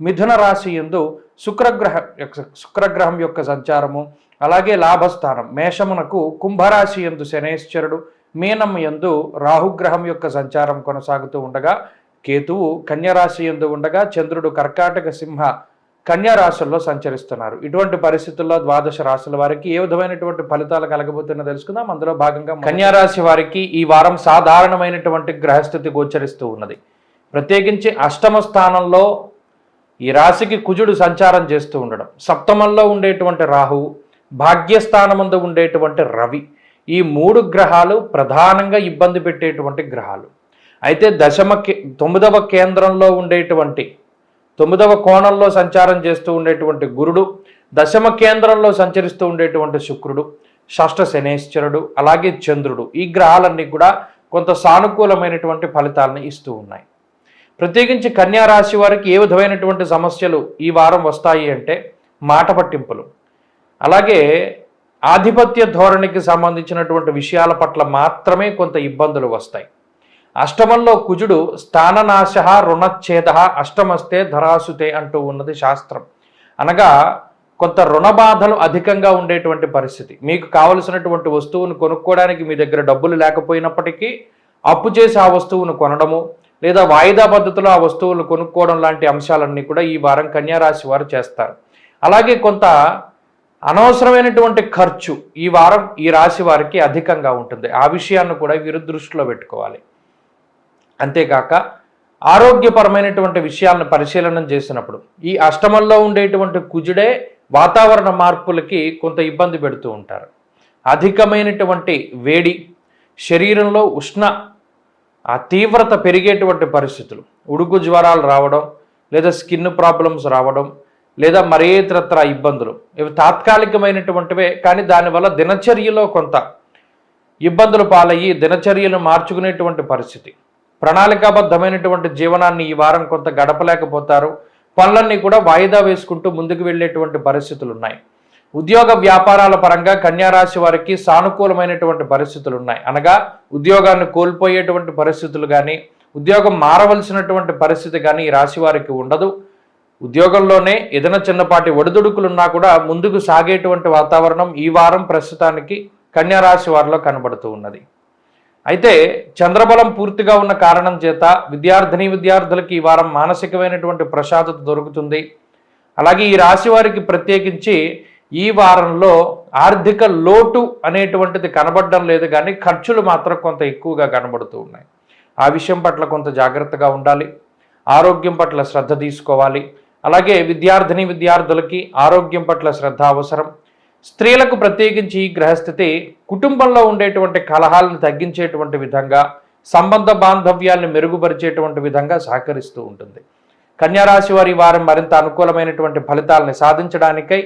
మిథున రాశి యందు శుక్రగ్రహ శుక్రగ్రహం యొక్క సంచారము అలాగే లాభస్థానం. మేషమునకు కుంభరాశి యందు శనేశ్వరుడు మీనం యందు రాహుగ్రహం యొక్క సంచారం కొనసాగుతూ ఉండగా కేతువు కన్యరాశి యందు ఉండగా చంద్రుడు కర్కాటక సింహ కన్యా రాశుల్లో సంచరిస్తున్నారు. ఇటువంటి పరిస్థితుల్లో ద్వాదశ రాశుల వారికి ఏ విధమైనటువంటి ఫలితాలు కలగబోతున్నా తెలుసుకుందాం. అందులో భాగంగా కన్యా రాశి వారికి ఈ వారం సాధారణమైనటువంటి గ్రహస్థితి గోచరిస్తూ ఉన్నది. ప్రత్యేకించి అష్టమ స్థానంలో ఈ రాశికి కుజుడు సంచారం చేస్తూ ఉండడం. సప్తమంలో ఉండేటువంటి రాహువు భాగ్యస్థానమందు ఉండేటువంటి రవి ఈ మూడు గ్రహాలు ప్రధానంగా ఇబ్బంది పెట్టేటువంటి గ్రహాలు. అయితే దశమ కే తొమ్మిదవ కేంద్రంలో ఉండేటువంటి తొమ్మిదవ కోణంలో సంచారం చేస్తూ ఉండేటువంటి గురుడు దశమ కేంద్రంలో సంచరిస్తూ ఉండేటువంటి శుక్రుడు షష్ఠ శనేశ్వరుడు అలాగే చంద్రుడు. ఈ గ్రహాలన్నీ కూడా కొంత సానుకూలమైనటువంటి ఫలితాలను ఇస్తూ ఉన్నాయి. ప్రత్యేకించి కన్యా రాశి వారికి ఏ విధమైనటువంటి సమస్యలు ఈ వారం వస్తాయి అంటే మాట పట్టింపులు. అలాగే ఆధిపత్య ధోరణికి సంబంధించినటువంటి విషయాల పట్ల మాత్రమే కొంత ఇబ్బందులు వస్తాయి. అష్టమంలో కుజుడు స్థాననాశ రుణఛేద అష్టమస్తే ధరాసుతే అంటూ ఉన్నది శాస్త్రం. అనగా కొంత రుణ బాధలు అధికంగా ఉండేటువంటి పరిస్థితి. మీకు కావలసినటువంటి వస్తువును కొనుక్కోవడానికి మీ దగ్గర డబ్బులు లేకపోయినప్పటికీ అప్పు చేసి ఆ వస్తువును కొనడము లేదా వాయిదా పద్ధతిలో ఆ వస్తువులు కొనుక్కోవడం లాంటి అంశాలన్నీ కూడా ఈ వారం కన్యారాశి వారు చేస్తారు. అలాగే కొంత అనవసరమైనటువంటి ఖర్చు ఈ వారం ఈ రాశి వారికి అధికంగా ఉంటుంది. ఆ విషయాన్ని కూడా వీరు దృష్టిలో పెట్టుకోవాలి. అంతేకాక ఆరోగ్యపరమైనటువంటి విషయాలను పరిశీలన చేసినప్పుడు ఈ అష్టమంలో ఉండేటువంటి కుజుడే వాతావరణ మార్పులకి కొంత ఇబ్బంది పెడుతూ ఉంటారు. అధికమైనటువంటి వేడి శరీరంలో ఉష్ణ ఆ తీవ్రత పెరిగేటువంటి పరిస్థితులు. ఉడుకు జ్వరాలు రావడం లేదా స్కిన్ ప్రాబ్లమ్స్ రావడం లేదా మరే ఇతరత్ర ఇబ్బందులు. ఇవి తాత్కాలికమైనటువంటివే కానీ దానివల్ల దినచర్యలో కొంత ఇబ్బందులు పాలయ్యి దినచర్యలు మార్చుకునేటువంటి పరిస్థితి. ప్రణాళికాబద్ధమైనటువంటి జీవనాన్ని ఈ వారం కొంత గడపలేకపోతారు. పనులన్నీ కూడా వాయిదా వేసుకుంటూ ముందుకు వెళ్ళేటువంటి పరిస్థితులు ఉన్నాయి ఉద్యోగ వ్యాపారాల పరంగా కన్యారాశి వారికి సానుకూలమైనటువంటి పరిస్థితులు ఉన్నాయి. అనగా ఉద్యోగాన్ని కోల్పోయేటువంటి పరిస్థితులు కానీ ఉద్యోగం మారవలసినటువంటి పరిస్థితి కానీ ఈ రాశి వారికి ఉండదు. ఉద్యోగంలోనే ఏదైనా చిన్నపాటి ఒడిదుడుకులున్నా కూడా ముందుకు సాగేటువంటి వాతావరణం ఈ వారం ప్రస్తుతానికి కన్యారాశి వారిలో కనబడుతూ ఉన్నది. అయితే చంద్రబలం పూర్తిగా ఉన్న కారణం చేత విద్యార్థిని విద్యార్థులకి ఈ వారం మానసికమైనటువంటి ప్రశాంతత దొరుకుతుంది. అలాగే ఈ రాశి వారికి ప్రత్యేకించి ఈ వారంలో ఆర్థిక లోటు అనేటువంటిది కనబడడం లేదు కానీ ఖర్చులు మాత్రం కొంత ఎక్కువగా కనబడుతూ ఉన్నాయి. ఆ విషయం పట్ల కొంత జాగ్రత్తగా ఉండాలి. ఆరోగ్యం పట్ల శ్రద్ధ తీసుకోవాలి. అలాగే విద్యార్థిని విద్యార్థులకి ఆరోగ్యం పట్ల శ్రద్ధ అవసరం. స్త్రీలకు ప్రత్యేకించి ఈ గ్రహస్థితి కుటుంబంలో ఉండేటువంటి కలహాలను తగ్గించేటువంటి విధంగా సంబంధ బాంధవ్యాలను మెరుగుపరిచేటువంటి విధంగా సహకరిస్తూ ఉంటుంది. కన్యారాశి వారి వారం మరింత అనుకూలమైనటువంటి ఫలితాలని సాధించడానికై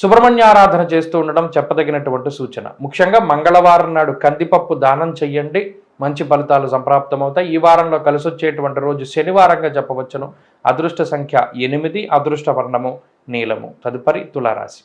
సుబ్రహ్మణ్యారాధన చేస్తూ ఉండడం చెప్పదగినటువంటి సూచన. ముఖ్యంగా మంగళవారం నాడు కందిపప్పు దానం చెయ్యండి. మంచి ఫలితాలు సంప్రాప్తమవుతాయి. ఈ వారంలో కలిసి వచ్చేటువంటి రోజు శనివారంగా చెప్పవచ్చును అదృష్ట సంఖ్య ఎనిమిది అదృష్ట వర్ణము నీలము. తదుపరి తులారాశి.